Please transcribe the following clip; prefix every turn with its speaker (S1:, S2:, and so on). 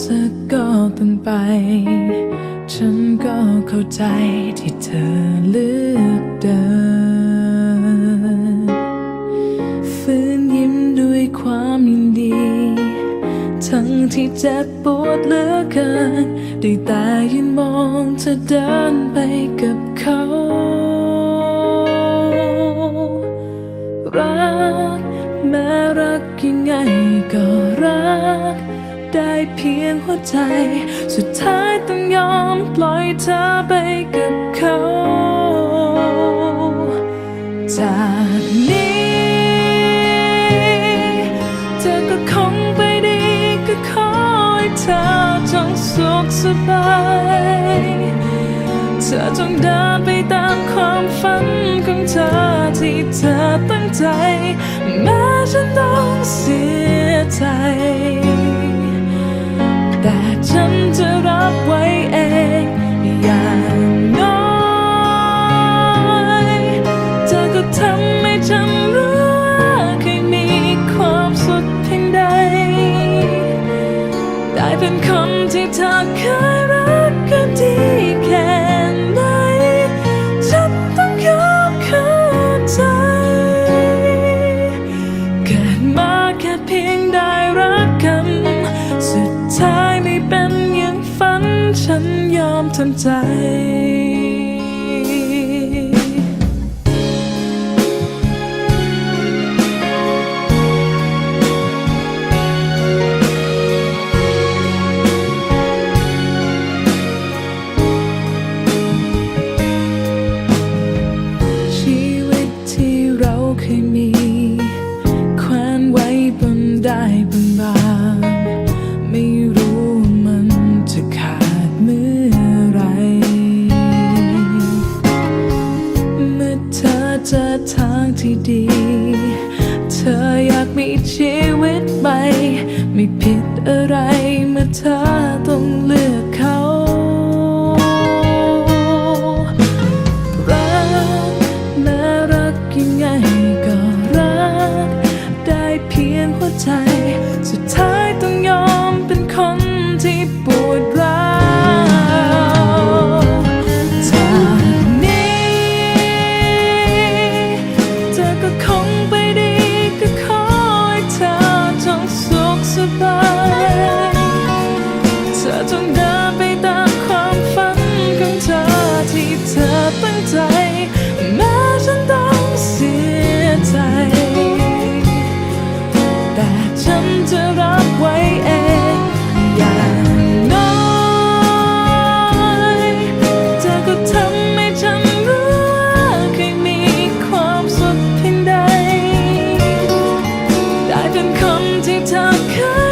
S1: เธอก็ต้องไป ฉันก็เข้าใจที่เธอเลือกเดินฝืนยิ้มด้วยความยินดี ทั้งที่เจ็บปวดเหลือเกินได้แต่ยืนมองเธอเดินไปกับเขารักแม้รักยังไงก็รัก ได้เพียงหัวใจ สุดท้ายต้องยอมปล่อยเธอไปกับเขา จากนี้เธอก็คงไปดีก็ขอให้เธอจงสุขสบายเธอจงเดินไปตามความฝันของเธอที่เธอตั้งใจแม้ฉันต้องเสียใจ ได้เป็นคนที่เธอเคยรักกันดีแค่ไหน ฉันต้องยอมเข้าใจ เกิดมาแค่เพียงได้รักกัน สุดท้ายไม่เป็นอย่างฝัน ฉันยอมทำใจ ได้บางบางๆไม่รู้มันจะขาดเมื่อไร เมื่อเธอเจอทางที่ดี เธออยากมีชีวิตใหม่ไม่ผิดอะไรเมื่อเธอต้องเลือก ใจ สุดท้ายต้องยอมเป็นคนที่ปวดร้าวจากนี้ เธอก็คงไปดีก็ขอให้เธอจงสุขสบายเธอจงเดินไปตามความฝันของเธอที่เธอตั้งใจ แม้ฉันต้องเสียใจ เพียงใดได้นคนที่เธอเคย